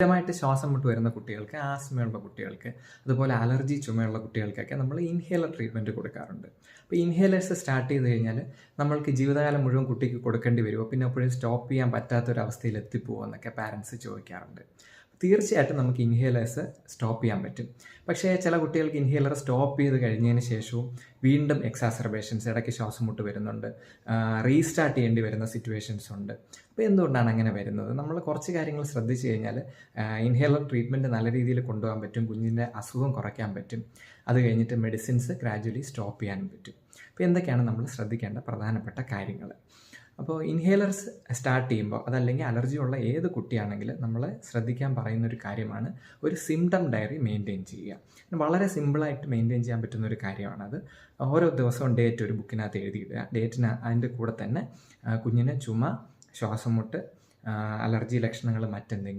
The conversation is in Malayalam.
സ്ഥിരമായിട്ട് ശ്വാസം മുട്ട് വരുന്ന കുട്ടികൾക്ക് ആസ്മയുള്ള കുട്ടികൾക്ക് അതുപോലെ അലർജി ചുമയുള്ള കുട്ടികൾക്കൊക്കെ നമ്മൾ ഇൻഹേലർ ട്രീറ്റ്മെന്റ് കൊടുക്കാറുണ്ട്. അപ്പോൾ ഇൻഹേലേഴ്സ് സ്റ്റാർട്ട് ചെയ്ത് കഴിഞ്ഞാൽ നമ്മൾക്ക് ജീവിതകാലം മുഴുവൻ കുട്ടിക്ക് കൊടുക്കേണ്ടി വരുമോ പിന്നെ അപ്പോഴും സ്റ്റോപ്പ് ചെയ്യാൻ പറ്റാത്തൊരവസ്ഥയിൽ എത്തിപ്പോകുമോ എന്നൊക്കെ പാരൻസ് ചോദിക്കാറുണ്ട്. തീർച്ചയായിട്ടും നമുക്ക് ഇൻഹേലേഴ്സ് സ്റ്റോപ്പ് ചെയ്യാൻ പറ്റും. പക്ഷേ ചില കുട്ടികൾക്ക് ഇൻഹേലർ സ്റ്റോപ്പ് ചെയ്ത് കഴിഞ്ഞതിന് ശേഷവും വീണ്ടും എക്സാസർബേഷൻസ് ഇടയ്ക്ക് ശ്വാസം മുട്ട് വരുന്നുണ്ട് റീസ്റ്റാർട്ട് ചെയ്യേണ്ടി വരുന്ന സിറ്റുവേഷൻസ് ഉണ്ട്. അപ്പോൾ എന്തുകൊണ്ടാണ് അങ്ങനെ വരുന്നത്? നമ്മൾ കുറച്ച് കാര്യങ്ങൾ ശ്രദ്ധിച്ചു കഴിഞ്ഞാൽ ഇൻഹേലർ ട്രീറ്റ്മെന്റ് നല്ല രീതിയിൽ കൊണ്ടുപോകാൻ പറ്റും കുഞ്ഞിന്റെ അസുഖം കുറയ്ക്കാൻ പറ്റും. അത് കഴിഞ്ഞിട്ട് മെഡിസിൻസ് ഗ്രാജുവലി സ്റ്റോപ്പ് ചെയ്യാനും പറ്റും. അപ്പോൾ എന്തൊക്കെയാണ് നമ്മൾ ശ്രദ്ധിക്കേണ്ട പ്രധാനപ്പെട്ട കാര്യങ്ങൾ? അപ്പോൾ ഇൻഹേലർസ് സ്റ്റാർട്ട് ചെയ്യുമ്പോൾ അതല്ലെങ്കിൽ അലർജി ഉള്ള ഏത് കുട്ടിയാണെങ്കിലും നമ്മൾ ശ്രദ്ധിക്കാൻ പറയുന്ന ഒരു കാര്യമാണ് ഒരു സിംറ്റം ഡയറി മെയിന്റെയിൻ ചെയ്യുക. വളരെ സിമ്പിളായിട്ട് മെയിന്റെയിൻ ചെയ്യാൻ പറ്റുന്ന ഒരു കാര്യമാണത് ഓരോ ദിവസവും ഡേറ്റ് ഒരു ബുക്കിനകത്ത് എഴുതിയിടുക. ഡേറ്റിന് അതിന്റെ കൂടെ തന്നെ കുഞ്ഞിന് ചുമ ശ്വാസം മുട്ട് അലർജി ലക്ഷണങ്ങൾ മറ്റെന്തെങ്കിലും